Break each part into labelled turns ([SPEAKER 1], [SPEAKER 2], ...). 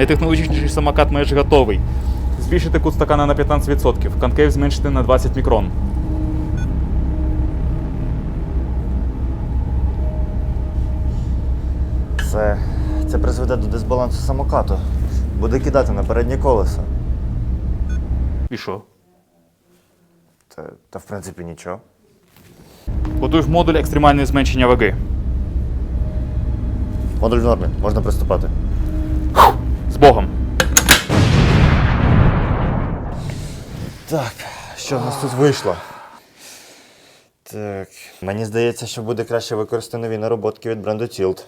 [SPEAKER 1] Найтехнологічніший самокат майже готовий. Збільшити кут стакана на 15%, конкейв зменшити на 20 мікрон.
[SPEAKER 2] Це, це призведе до дисбалансу самокату. Буде кидати на переднє колесо.
[SPEAKER 1] І що?
[SPEAKER 2] Та, та в принципі нічого.
[SPEAKER 1] Готуєш модуль екстремальне зменшення ваги.
[SPEAKER 2] Модуль в нормі, можна приступати.
[SPEAKER 1] Богом.
[SPEAKER 2] Так, що в нас тут вийшло? Так. Мені здається, що буде краще використати нові нароботки від бренду Tilt.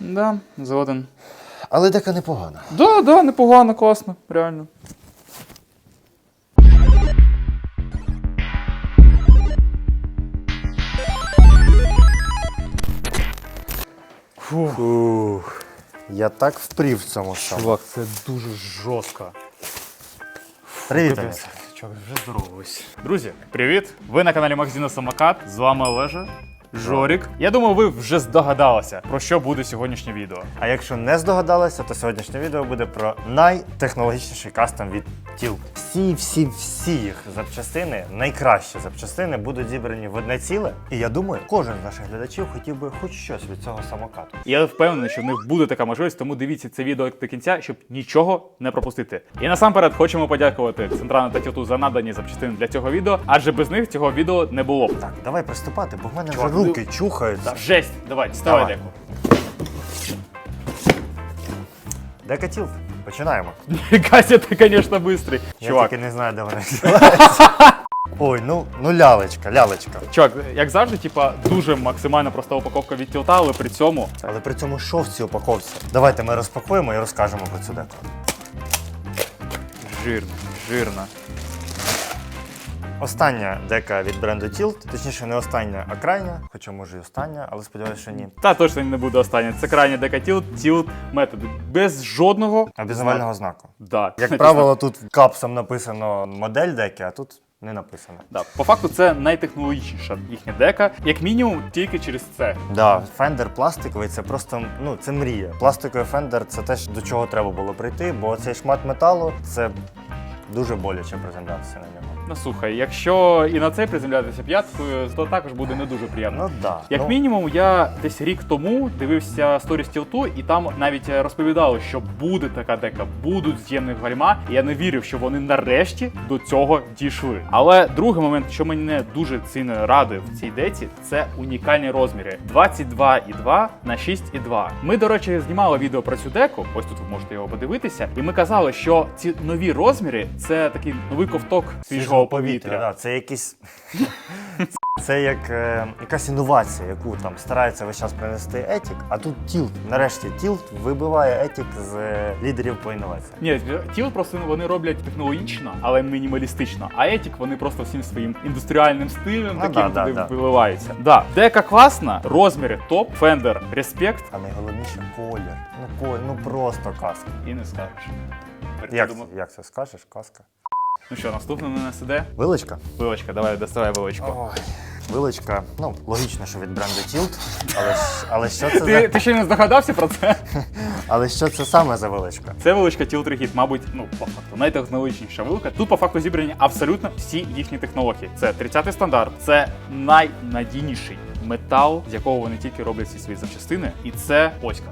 [SPEAKER 1] Да, згоден.
[SPEAKER 2] Але дека непогана.
[SPEAKER 1] Да, да, непогано, класно, реально.
[SPEAKER 2] Фух. Я так впрів в цьому самому.
[SPEAKER 1] Чувак, це дуже жорстко.
[SPEAKER 2] Привіт.
[SPEAKER 1] Чувак, вже здороваюсь. Друзі, привіт! Ви на каналі Магазину Самокат. З вами Олежа. Жорік. Я думаю, ви вже здогадалися, про що буде сьогоднішнє відео.
[SPEAKER 2] А якщо не здогадалися, то сьогоднішнє відео буде про найтехнологічніший кастом від Tilt. Всі, всі, всі їх запчастини, найкращі запчастини, будуть зібрані в одне ціле. І я думаю, кожен з наших глядачів хотів би хоч щось від цього самокату.
[SPEAKER 1] Я впевнений, що в них буде така можливість, тому дивіться це відео до кінця, щоб нічого не пропустити. І насамперед хочемо подякувати Центральну та Тюту за надані запчастини для цього відео, адже без них цього відео не було.
[SPEAKER 2] Так, давай приступати, бо в мене вже руки чухаються.
[SPEAKER 1] Жесть, давай, ставай
[SPEAKER 2] Давай.
[SPEAKER 1] деку.
[SPEAKER 2] Дека Tilt? Починаємо.
[SPEAKER 1] Кася, ти, звісно, бистрий.
[SPEAKER 2] Я
[SPEAKER 1] Чувак,
[SPEAKER 2] тільки не знаю, де вони. Ой, ну, ну лялечка, лялечка.
[SPEAKER 1] чувак, як завжди, типа, дуже максимально проста упаковка від тілта, але при цьому
[SPEAKER 2] Але при цьому що в цій упаковці? Давайте ми розпакуємо і розкажемо про цю деку.
[SPEAKER 1] жирно, жирно.
[SPEAKER 2] Остання дека від бренду Tilt, точніше, не остання, а крайня, хоча може і остання, але сподіваюся, що ні.
[SPEAKER 1] Та точно не буде останнє. Це крайня дека тілт, тілт методи. Без жодного.
[SPEAKER 2] Обізнавального знаку.
[SPEAKER 1] Да.
[SPEAKER 2] Як правило, тут капсом написано модель деки, а тут не написано.
[SPEAKER 1] Да. По факту це найтехнологічніша їхня дека, як мінімум, тільки через це.
[SPEAKER 2] Да, фендер пластиковий це просто ну це мрія. Пластиковий фендер це те, до чого треба було прийти, бо цей шмат металу це дуже боляче приземлятися на нього.
[SPEAKER 1] Ну слухай, якщо і на це приземлятися п'яткою, то також буде не дуже приємно.
[SPEAKER 2] Ну да.
[SPEAKER 1] Як
[SPEAKER 2] ну,
[SPEAKER 1] мінімум, я десь рік тому дивився сторіс тілту, і там навіть розповідали, що буде така дека, будуть з'ємних гальма. І я не вірив, що вони нарешті до цього дійшли. Але другий момент, що мене дуже сильно радує в цій деці, це унікальні розміри 22,2 на 6,2. Ми, до речі, знімали відео про цю деку. Ось тут ви можете його подивитися. І ми казали, що ці нові розміри це такий новий ковток свіжого повітря.
[SPEAKER 2] Да, це якийсь. Це як е, якась інновація, яку там старається весь час принести етік, а тут тілт. Нарешті тілт вибиває етік з е, лідерів по інноваціям.
[SPEAKER 1] Ні, тіл просто вони роблять технологічно, але мінімалістично. А етік вони просто всім своїм індустріальним стилем
[SPEAKER 2] Ну
[SPEAKER 1] таким
[SPEAKER 2] да, да,
[SPEAKER 1] туди
[SPEAKER 2] да.
[SPEAKER 1] виливаються. Да, дека класна, розміри топ, фендер, респект.
[SPEAKER 2] А найголовніше колір. Ну колір, ну просто казка.
[SPEAKER 1] І не скажеш.
[SPEAKER 2] Як,
[SPEAKER 1] Думаю-
[SPEAKER 2] як це скажеш? Казка.
[SPEAKER 1] Ну що, наступне на нас іде?
[SPEAKER 2] Вилочка?
[SPEAKER 1] Вилочка, давай доставай вилочку.
[SPEAKER 2] Ой. Вилочка, ну, логічно, що від бренду Tilt, але, ж- але, що це
[SPEAKER 1] Ти,
[SPEAKER 2] за,
[SPEAKER 1] ти ще не здогадався про це?
[SPEAKER 2] але що це саме за вилочка?
[SPEAKER 1] Це вилочка Tilt Reheat, мабуть, ну по факту найтехнологічніша вилка. Тут по факту зібрані абсолютно всі їхні технології. Це 30-й стандарт, це найнадійніший метал, з якого вони тільки роблять всі свої запчастини, і це оська.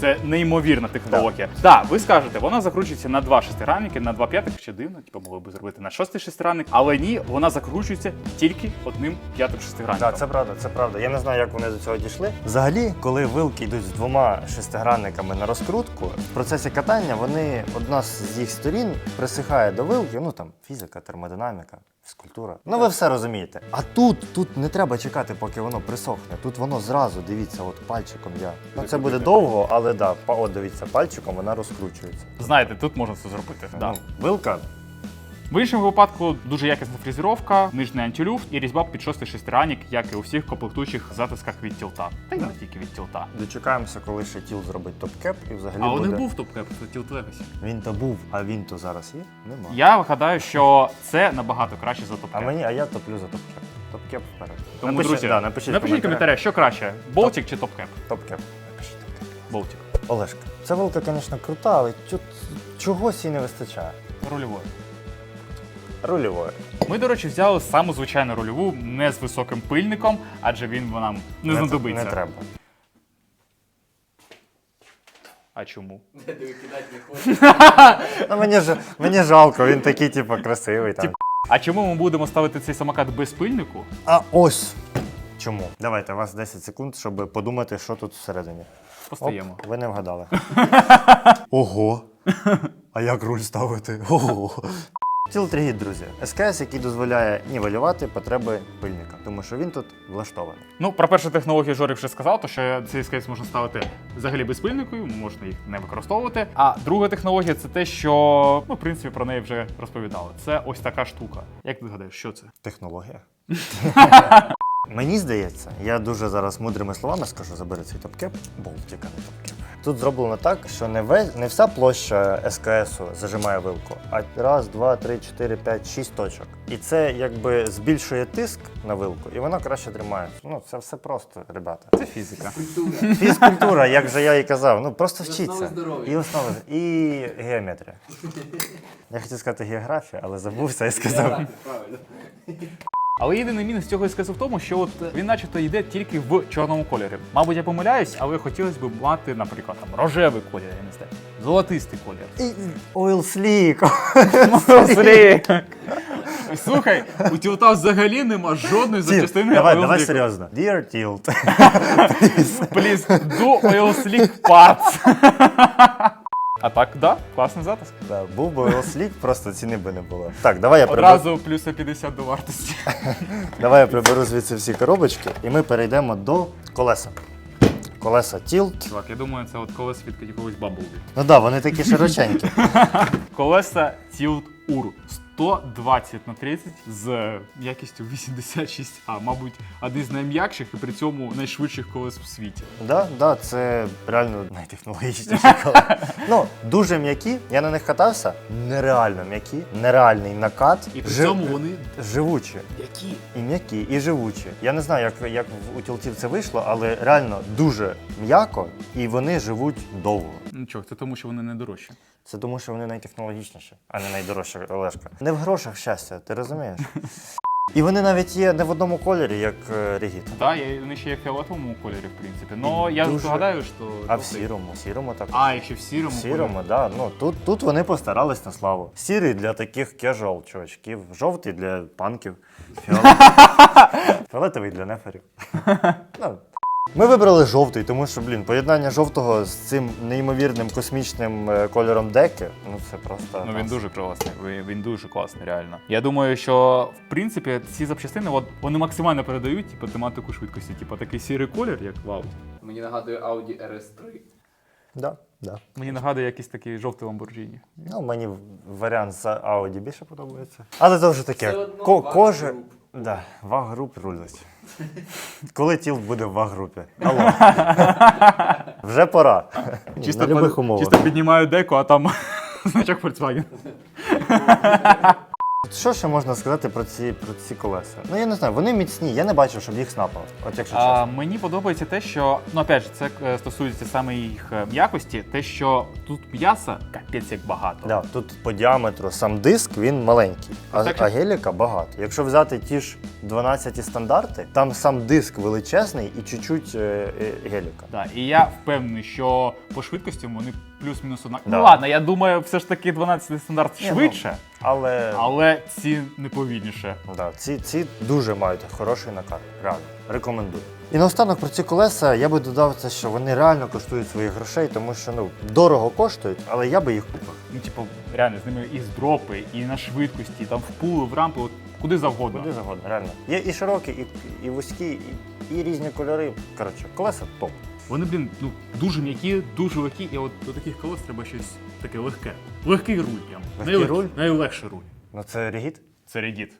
[SPEAKER 1] Це неймовірна технологія. Так, да, ви скажете, вона закручується на два шестигранники, на два п'ятих, ще дивно, типу могли би зробити на шостий шестигранник, але ні, вона закручується тільки одним п'ятим шестигранником.
[SPEAKER 2] Так, це правда, це правда. Я не знаю, як вони до цього дійшли. Взагалі, коли вилки йдуть з двома шестигранниками на розкрутку, в процесі катання вони одна з їх сторін присихає до вилки. Ну там фізика, термодинаміка, фізкультура. Ну ви все розумієте. А тут, тут не треба чекати, поки воно присохне. Тут воно зразу, дивіться, от пальчиком я. Ну це буде довго, але да, па- от дивіться, пальчиком вона розкручується.
[SPEAKER 1] Знаєте, тут можна це зробити. Да.
[SPEAKER 2] Ну, вилка
[SPEAKER 1] В іншому випадку дуже якісна фрезеровка, нижній антилюфт і різьба під шостий шестигранник, як і у всіх комплектуючих затисках від тілта. Та й не тільки від тілта.
[SPEAKER 2] дочекаємося, коли ще тіл зробить топ-кеп і взагалі
[SPEAKER 1] А у
[SPEAKER 2] буде.
[SPEAKER 1] них був топ-кеп, це тілт Legacy.
[SPEAKER 2] Він то був, а він то зараз є? Нема.
[SPEAKER 1] Я гадаю, що це набагато краще за
[SPEAKER 2] А мені, а я топлю за топ-кеп. Топ-кеп вперед.
[SPEAKER 1] Тому,
[SPEAKER 2] напишіть,
[SPEAKER 1] друзі,
[SPEAKER 2] да, напишіть,
[SPEAKER 1] напишіть в коментарях, що краще: Болтик чи топ-кеп?
[SPEAKER 2] Топ-кеп. Напишіть топ-кеп.
[SPEAKER 1] Болтик.
[SPEAKER 2] Олешка, ця вилка, звісно, крута, але чо- чогось їй не вистачає.
[SPEAKER 1] Рульовою. Ми, до речі, взяли саму звичайну рульову, не з високим пильником, адже він нам не,
[SPEAKER 2] Не-
[SPEAKER 1] знадобиться.
[SPEAKER 2] Не треба.
[SPEAKER 1] А чому?
[SPEAKER 2] Ну, мені, ж, мені жалко, він такий, типу, красивий. Там.
[SPEAKER 1] А чому ми будемо ставити цей самокат без пильнику?
[SPEAKER 2] А ось чому. Давайте, у вас 10 секунд, щоб подумати, що тут всередині.
[SPEAKER 1] Постаємо.
[SPEAKER 2] Оп, ви не вгадали. Ого. А як руль ставити? Ого. Тілтригід, друзі. СКС, який дозволяє нівелювати потреби пильника, тому що він тут влаштований.
[SPEAKER 1] Ну, про першу технологію Жорик вже сказав, то що цей скейс можна ставити взагалі без пильнику, можна їх не використовувати. А друга технологія це те, що ну, в принципі про неї вже розповідали. Це ось така штука. Як ти гадаєш, що це?
[SPEAKER 2] Технологія. Мені здається, я дуже зараз мудрими словами скажу, забери цей топкеп, болтика не топкеп. Тут зроблено так, що не, весь, не вся площа СКСу зажимає вилку, а раз, два, три, чотири, п'ять, шість точок. І це якби збільшує тиск на вилку, і вона краще тримається. Ну, це все просто, ребята.
[SPEAKER 1] Це фізика.
[SPEAKER 3] Культура.
[SPEAKER 2] Фізкультура, як же я і казав, ну просто вчіться. І основи, і геометрія. Я хотів сказати географія, але забувся і сказав.
[SPEAKER 3] Правильно.
[SPEAKER 1] Але єдиний мінус цього скейсу в тому, що от він начебто йде тільки в чорному кольорі. Мабуть, я помиляюсь, але хотілося б мати, наприклад, там рожевий колір, я не знаю, золотистий колір.
[SPEAKER 2] Oil Slick.
[SPEAKER 1] Слухай, у тілта взагалі нема жодної запчастини.
[SPEAKER 2] давай, давай серйозно. Dear Tilt.
[SPEAKER 1] Please, do oil slick parts. А так, да, класний затиск.
[SPEAKER 2] Да, був би ослік, просто ціни би не було. Так, давай я приберу,
[SPEAKER 1] Одразу плюс 50 до вартості.
[SPEAKER 2] давай я приберу звідси всі коробочки, і ми перейдемо до колеса. Колеса тілт.
[SPEAKER 1] Чувак, я думаю, це от колеса від якогось Bumblebee.
[SPEAKER 2] Ну так, да, вони такі широченькі.
[SPEAKER 1] Колеса тілт Ur 120 на 30 з якістю 86, а мабуть, один з найм'якших і при цьому найшвидших колес у світі.
[SPEAKER 2] Да, да, це реально найтехнологічніші колеса. Ну, дуже м'які, я на них катався, нереально м'які, нереальний накат.
[SPEAKER 1] І при
[SPEAKER 2] жи-
[SPEAKER 1] цьому вони
[SPEAKER 2] живучі.
[SPEAKER 1] які?
[SPEAKER 2] І м'які, і живучі. Я не знаю, як, як в- у тілтів це вийшло, але реально дуже м'яко і вони живуть довго.
[SPEAKER 1] Ну чого, це тому, що вони не дорожчі.
[SPEAKER 2] Це тому, що вони найтехнологічніші, а не найдорожча Олешка. Не в грошах щастя, ти розумієш? І вони навіть є не в одному кольорі, як е, Регіт,
[SPEAKER 1] Так, я- вони ще є в фіолетовому кольорі, в принципі. Ну, я
[SPEAKER 2] Дуже-
[SPEAKER 1] здогадаю, що.
[SPEAKER 2] а в сірому. В сірому так.
[SPEAKER 1] А, якщо в сірому.
[SPEAKER 2] В сірому, да. Ну тут, тут вони постарались на славу. Сірий для таких кежуал чувачків, жовтий для панків, фіолетовий, фіолетовий для неферів. Ну, Ми вибрали жовтий, тому що, блін, поєднання жовтого з цим неймовірним космічним е, кольором деки, ну це просто.
[SPEAKER 1] Ну він дуже класний. Він, він дуже класний, реально. Я думаю, що в принципі ці запчастини от, вони максимально передають типу, тематику швидкості. Типу такий сірий колір, як в Audi.
[SPEAKER 3] Мені нагадує Audi RS3.
[SPEAKER 2] Да, да.
[SPEAKER 1] Мені нагадує якийсь такий жовтий Lamborghini.
[SPEAKER 2] Ну, мені варіант з Audi більше подобається. Але це вже таке.
[SPEAKER 3] Все одно
[SPEAKER 2] Ко-
[SPEAKER 3] ваг
[SPEAKER 2] коже...
[SPEAKER 3] груп.
[SPEAKER 2] Да, ваг груп рулять. Коли тіл буде в ваг групі? Алло. Вже пора.
[SPEAKER 1] Чисто,
[SPEAKER 2] На любих
[SPEAKER 1] під-
[SPEAKER 2] умовах.
[SPEAKER 1] чисто піднімаю деку, а там значок Volkswagen.
[SPEAKER 2] Що ще можна сказати про ці, про ці колеса? Ну я не знаю, вони міцні, я не бачив, щоб їх снапало. От якщо
[SPEAKER 1] А, мені подобається те, що ну опять же, це е, стосується саме їх е, м'якості, те, що тут м'яса капець як багато.
[SPEAKER 2] Да, тут по діаметру сам диск він маленький, а,
[SPEAKER 1] Так,
[SPEAKER 2] а геліка багато. Якщо взяти ті ж 12 стандарти, там сам диск величезний і чуть-чуть е, е, геліка.
[SPEAKER 1] Да, і я впевнений, що по швидкості вони плюс-мінус однакові.
[SPEAKER 2] Да.
[SPEAKER 1] Ну ладно, я думаю, все ж таки 12 стандарт
[SPEAKER 2] Ні, ну,
[SPEAKER 1] швидше,
[SPEAKER 2] Але
[SPEAKER 1] але ці не повільніше.
[SPEAKER 2] Да, ці, ці дуже мають хороший накат. Реально. Рекомендую. І наостанок про ці колеса я би додав це, що вони реально коштують своїх грошей, тому що ну дорого коштують, але я би їх купив.
[SPEAKER 1] Ну, типу, реально, з ними і з дропи, і на швидкості, і там в пули, в рампи, от куди завгодно.
[SPEAKER 2] Куди завгодно, реально. Є і широкі, і, і вузькі, і, і різні кольори. Коротше, колеса топ.
[SPEAKER 1] Вони, блін, ну дуже м'які, дуже легкі, і от до таких колес треба щось таке легке. Легкий руль прям.
[SPEAKER 2] Легкий
[SPEAKER 1] Найлег-
[SPEAKER 2] руль?
[SPEAKER 1] Найлегший руль.
[SPEAKER 2] Ну це регіт.
[SPEAKER 1] Це регіт.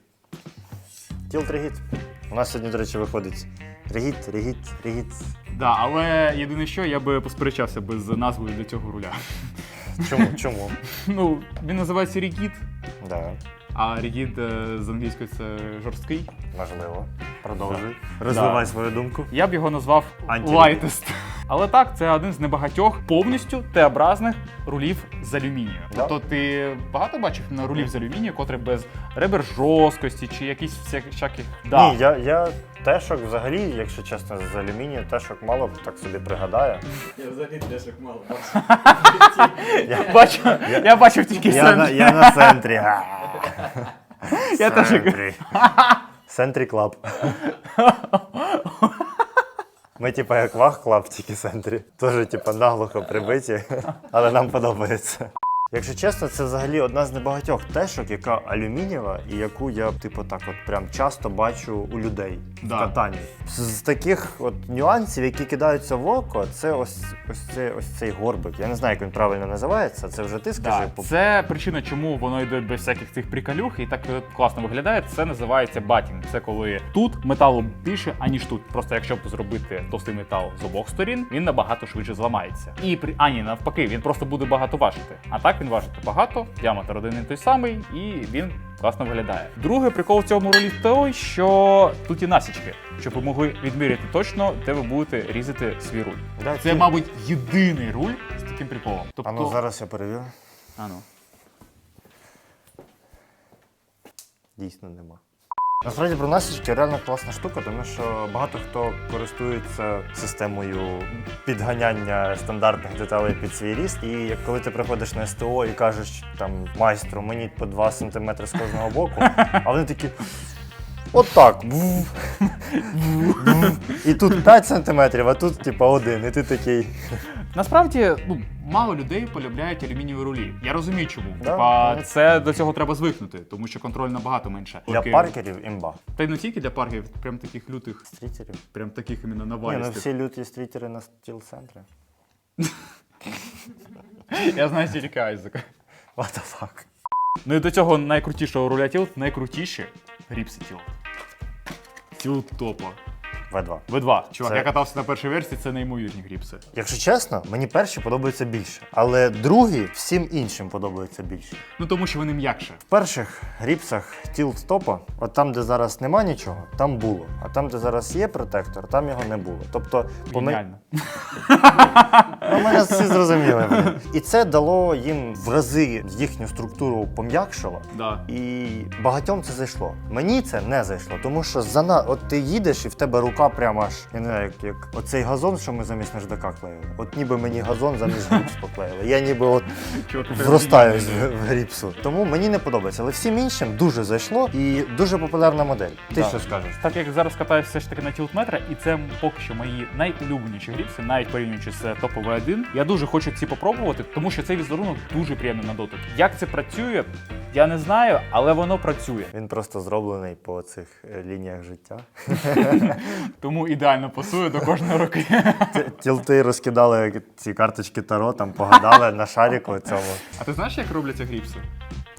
[SPEAKER 2] Тілт регіт. У нас сьогодні, до речі, виходить регіт, регіт, регіт.
[SPEAKER 1] Да, але єдине що, я би посперечався би з назвою для цього руля.
[SPEAKER 2] Чому? Чому?
[SPEAKER 1] Ну, він називається регіт,
[SPEAKER 2] Да,
[SPEAKER 1] а регіт е, з англійської це жорсткий.
[SPEAKER 2] можливо. Продовжуй. Розвивай свою думку.
[SPEAKER 1] Я б його назвав lightest. Але так, це один з небагатьох повністю Т-образних рулів з алюмінію.
[SPEAKER 2] Да.
[SPEAKER 1] Тобто ти багато бачив на рулів з алюмінію, котрі без ребер жорсткості чи якісь всяких. Да.
[SPEAKER 2] Ні, я, я тешок взагалі, якщо чесно, з алюмінію, тешок мало так собі пригадаю.
[SPEAKER 3] Я взагалі дешок мало.
[SPEAKER 1] Я, бачу, я бачив тільки
[SPEAKER 2] я на центрі.
[SPEAKER 1] Я теж-
[SPEAKER 2] Центрі. Центрі клаб. Ми, типа, як вах клаб, тільки в центрі. Теж, типа, наглухо прибиті, але нам подобається. Якщо чесно, це взагалі одна з небагатьох тешок, яка алюмінієва, і яку я, типу, так от прям часто бачу у людей
[SPEAKER 1] Да.
[SPEAKER 2] в катанні. З, з таких от нюансів, які кидаються в око, це ось, ось, це, ось цей горбик. Я не знаю, як він правильно називається. Це вже ти скажи.
[SPEAKER 1] Да, це причина, чому воно йде без всяких цих приколюх і так е, класно виглядає. Це називається батінг. Це коли тут металу більше, аніж тут. Просто якщо зробити товстий метал з обох сторін, він набагато швидше зламається. І при ані навпаки, він просто буде багато важити. А так він важить багато, діаметр один і той самий, і він класно виглядає. Другий прикол в цьому ролі той, що тут є насічки, щоб ви могли відміряти точно, де ви будете різати свій руль.
[SPEAKER 2] Да,
[SPEAKER 1] Це, мабуть, єдиний руль з таким приколом. Тобто,
[SPEAKER 2] А ну зараз я перевірю.
[SPEAKER 1] А ну.
[SPEAKER 2] Дійсно нема. Насправді про насічки реально класна штука, тому що багато хто користується системою підганяння стандартних деталей під свій ріст. І коли ти приходиш на СТО і кажеш там майстру, мені по 2 см з кожного боку, а вони такі. От так. І тут 5 см, а тут типа один. І ти такий.
[SPEAKER 1] Насправді, ну, мало людей полюбляють алюмінієві рулі. Я розумію, чому.
[SPEAKER 2] Да,
[SPEAKER 1] Типа, це до цього треба звикнути, тому що контроль набагато менше.
[SPEAKER 2] Для
[SPEAKER 1] Окей.
[SPEAKER 2] паркерів імба.
[SPEAKER 1] Та й не тільки для паркерів, прям таких лютих,
[SPEAKER 2] Стрітерів.
[SPEAKER 1] прям таких іменно
[SPEAKER 2] Ні, ну
[SPEAKER 1] навалістих.
[SPEAKER 2] всі люті стрітери на стіл-центрі.
[SPEAKER 1] Я знаю тільки Айзека.
[SPEAKER 2] What the fuck?
[SPEAKER 1] Ну і до цього найкрутішого руля тілт, найкрутіші гріпси тілт. Тілт топа.
[SPEAKER 2] В2.
[SPEAKER 1] В2. Чувак,
[SPEAKER 2] Це-
[SPEAKER 1] я катався на першій версії, це неймовірні гріпси.
[SPEAKER 2] Якщо чесно, мені перші подобаються більше, але другі всім іншим подобаються більше.
[SPEAKER 1] Ну тому що вони м'якше.
[SPEAKER 2] В перших гріпсах тіл стопа, от там, де зараз нема нічого, там було. А там, де зараз є протектор, там його не було. Тобто, по ми-
[SPEAKER 1] Геніально.
[SPEAKER 2] ну, мене всі зрозуміли. блін. І це дало їм в рази їхню структуру пом'якшило.
[SPEAKER 1] Да.
[SPEAKER 2] І багатьом це зайшло. Мені це не зайшло, тому що зана... от ти їдеш і в тебе рука прямо аж, я не знаю, як, як оцей газон, що ми замість наждака клеїли. От ніби мені газон замість гріпс поклеїли. Я ніби от в, в гріпсу. Тому мені не подобається. Але всім іншим дуже зайшло і дуже популярна модель. Ти що скажеш?
[SPEAKER 1] Так як зараз катаюся все ж таки на тілтметра, і це поки що мої найулюбленіші гріпси, навіть порівнюючи з топовий 1 Я дуже хочу ці попробувати, тому що цей візерунок дуже приємний на дотик. Як це працює, я не знаю, але воно працює.
[SPEAKER 2] Він просто зроблений по цих е, лініях життя.
[SPEAKER 1] Тому ідеально пасує до кожної руки.
[SPEAKER 2] Тілти розкидали ці карточки Таро, там погадали на шаріку цьому.
[SPEAKER 1] А ти знаєш, як робляться гріпси?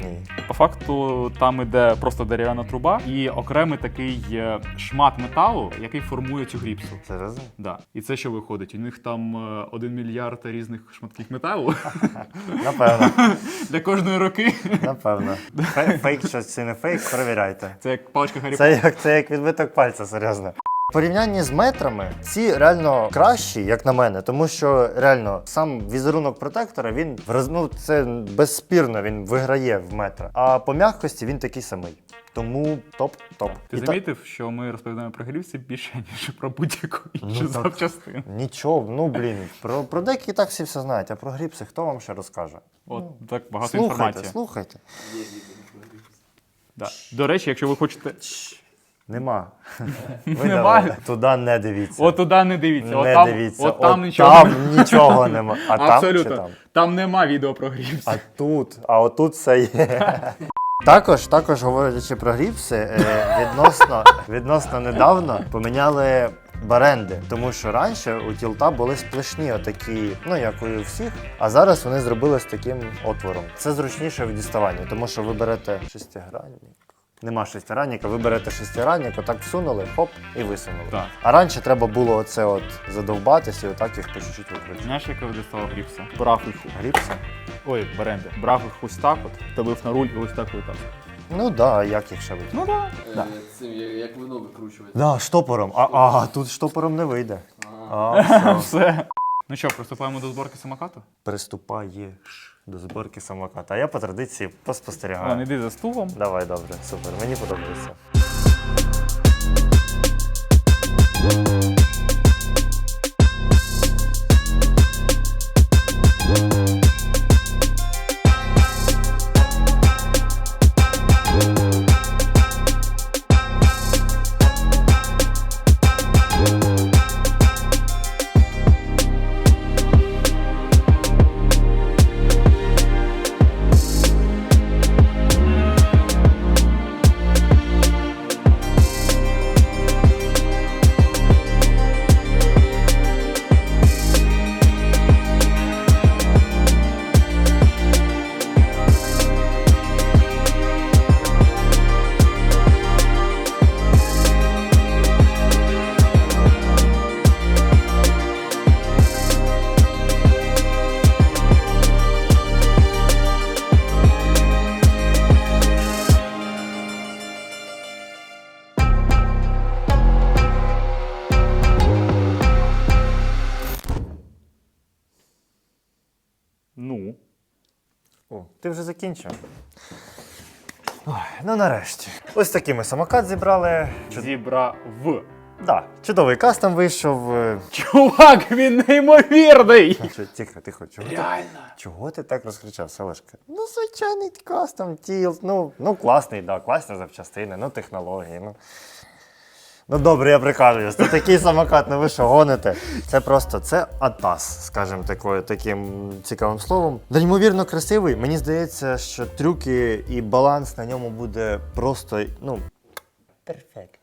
[SPEAKER 2] Ні.
[SPEAKER 1] По факту там іде просто дерев'яна труба і окремий такий е, шмат металу, який формує цю гріпсу.
[SPEAKER 2] Серйозно?
[SPEAKER 1] Да. І це що виходить? У них там е, один мільярд різних шматків металу
[SPEAKER 2] Напевно,
[SPEAKER 1] для кожної руки.
[SPEAKER 2] напевно. Фе- Фейк чи це не фейк, перевіряйте.
[SPEAKER 1] Це як паличка Гаррі
[SPEAKER 2] Це як, це як відбиток пальця, серйозно. В порівнянні з метрами ці реально кращі, як на мене, тому що реально сам візерунок протектора він ну, це безспірно він виграє в метра. А по м'якості він такий самий. Тому топ-топ.
[SPEAKER 1] Ти
[SPEAKER 2] І та-
[SPEAKER 1] замітив, що ми розповідаємо про грівці більше, ніж про будь-яку іншу
[SPEAKER 2] Ну,
[SPEAKER 1] запчастину.
[SPEAKER 2] Нічого, ну блін, про, про деякі так всі все знають, а про гріпси хто вам ще розкаже?
[SPEAKER 1] От так багато
[SPEAKER 2] слухайте,
[SPEAKER 1] інформації.
[SPEAKER 2] слухайте.
[SPEAKER 3] Гріпс.
[SPEAKER 1] Да. До речі, якщо ви хочете.
[SPEAKER 2] Нема.
[SPEAKER 1] Нема?
[SPEAKER 2] Туди не дивіться.
[SPEAKER 1] От туди не дивіться.
[SPEAKER 2] не
[SPEAKER 1] от там,
[SPEAKER 2] дивіться.
[SPEAKER 1] От там
[SPEAKER 2] От
[SPEAKER 1] нічого
[SPEAKER 2] там нічого нема. А там
[SPEAKER 1] Абсолютно.
[SPEAKER 2] чи там?
[SPEAKER 1] Там нема відео про грівці.
[SPEAKER 2] А тут, а отут все є. Також, також говорячи про гріпси, е, відносно, відносно недавно поміняли баренди, тому що раніше у тілта були сплешні отакі, ну як у всіх, а зараз вони зробили з таким отвором. Це зручніше в діставанні, тому що ви берете шестигранник. Нема шестигранника, ви берете шестигранник, отак всунули, хоп, і висунули.
[SPEAKER 1] Так.
[SPEAKER 2] А раніше треба було оце от задовбатися і отак їх по чуть-чуть викручувати.
[SPEAKER 1] Знаєш, як я діставав гріпси? Брав їх.
[SPEAKER 2] Гріпси?
[SPEAKER 1] Ой, баренди. Брав їх ось так от, давив на руль і ось так отак.
[SPEAKER 2] Ну так, да, як їх ще вийти?
[SPEAKER 1] Ну так.
[SPEAKER 3] Е, Цим, як як вино викручувати.
[SPEAKER 2] Да, штопором. А, а тут штопором не вийде.
[SPEAKER 3] А,
[SPEAKER 2] А, все.
[SPEAKER 1] Все. Ну що, приступаємо до зборки самокату?
[SPEAKER 2] Приступаєш до зборки самоката. А я по традиції поспостерігаю.
[SPEAKER 1] Ладно, іди за стулом.
[SPEAKER 2] Давай, добре, супер. Мені подобається. Закінчив. Ой, ну нарешті. Ось такий ми самокат зібрали.
[SPEAKER 1] Зібрав.
[SPEAKER 2] Да, чудовий кастом вийшов.
[SPEAKER 1] Чувак, він неймовірний!
[SPEAKER 2] Тихо, тихо, чого? ти- Чого ти так розкричався, Олешка? Ну, звичайний кастом, тіл. Ну, ну класний, да, класні запчастини, ну технології. Ну. Ну добре, я прикажуюсь. Це такий самокат, ну ви що гоните? Це просто це атас, скажімо такою, таким цікавим словом. Неймовірно красивий. Мені здається, що трюки і баланс на ньому буде просто, ну. Перфекто.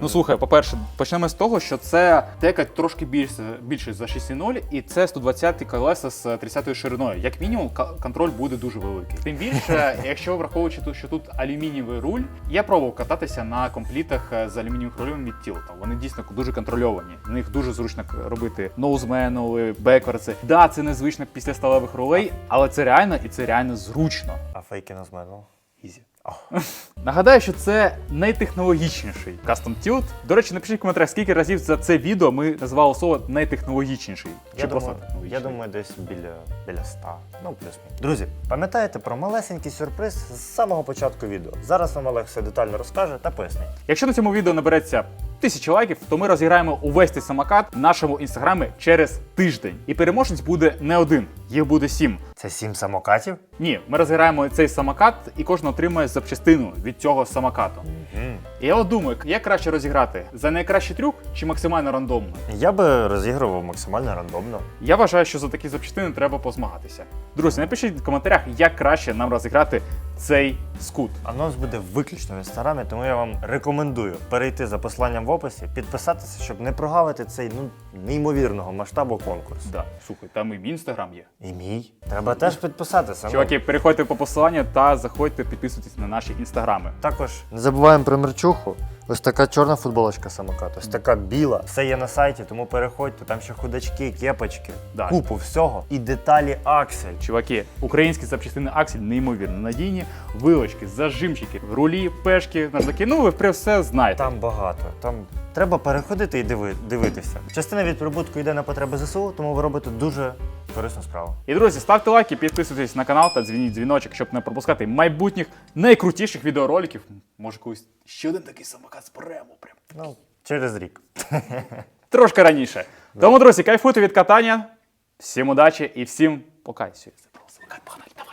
[SPEAKER 1] Ну слухай, по-перше, почнемо з того, що це дека трошки більше, більше за 6.0, і це 120 колеса з 30 шириною. Як мінімум, контроль буде дуже великий. Тим більше, якщо враховуючи, що тут алюмінієвий руль, я пробував кататися на комплітах е, з алюмінієвим рулем від Тілта. Вони дійсно дуже контрольовані. В них дуже зручно робити ноузменови, бекверси. Да, це незвично після сталевих рулей, але це реально і це реально зручно.
[SPEAKER 2] А фейки на змену.
[SPEAKER 1] Ізі. Нагадаю, що це найтехнологічніший кастом Tilt. До речі, напишіть в коментарях, скільки разів за це відео ми назвали слово найтехнологічніший.
[SPEAKER 2] Я
[SPEAKER 1] Чи просто
[SPEAKER 2] думаю, я думаю, десь біля, біля 100. Ну, плюс. Друзі, пам'ятаєте про малесенький сюрприз з самого початку відео. Зараз вам Олег все детально розкаже та пояснить.
[SPEAKER 1] Якщо на цьому відео набереться тисячі лайків, то ми розіграємо увесь цей самокат в нашому інстаграмі через тиждень. І переможець буде не один, їх буде сім.
[SPEAKER 2] Це сім самокатів?
[SPEAKER 1] Ні, ми розіграємо цей самокат, і кожен отримує запчастину від цього самокату. І я от думаю, як краще розіграти за найкращий трюк чи максимально рандомно?
[SPEAKER 2] Я би розігрував максимально рандомно.
[SPEAKER 1] Я вважаю, що за такі запчастини треба позмагатися. Друзі, напишіть в коментарях, як краще нам розіграти цей скут.
[SPEAKER 2] Анонс буде виключно в інстаграмі, тому я вам рекомендую перейти за посиланням в описі, підписатися, щоб не прогавити цей ну неймовірного масштабу конкурс.
[SPEAKER 1] Да, слухай, там і мій інстаграм є.
[SPEAKER 2] І мій. Треба теж підписатися. ну.
[SPEAKER 1] Чуваки, переходьте по посиланню та заходьте, підписуйтесь на наші інстаграми.
[SPEAKER 2] Також не забуваємо про мерчуху. Ось така чорна футболочка самокат, ось така біла. Все є на сайті, тому переходьте. Там ще худачки, кепочки,
[SPEAKER 1] Да.
[SPEAKER 2] купу всього і деталі аксель.
[SPEAKER 1] Чуваки, українські запчастини Аксель неймовірно надійні, вилочки, зажимчики, рулі, пешки, наждаки. Ну ви про все знаєте.
[SPEAKER 2] Там багато. Там треба переходити і диви, дивитися. Частина від прибутку йде на потреби ЗСУ, тому ви робите дуже корисну справу.
[SPEAKER 1] І друзі, ставте лайки, підписуйтесь на канал та дзвініть дзвіночок, щоб не пропускати майбутніх найкрутіших відеороликів. Може, колись ще один такий самокат зберемо прям.
[SPEAKER 2] Ну, через рік.
[SPEAKER 1] Трошки раніше. Тому, друзі, кайфуйте від катання. Всім удачі і всім пока. Все, я забрав самокат, погнали.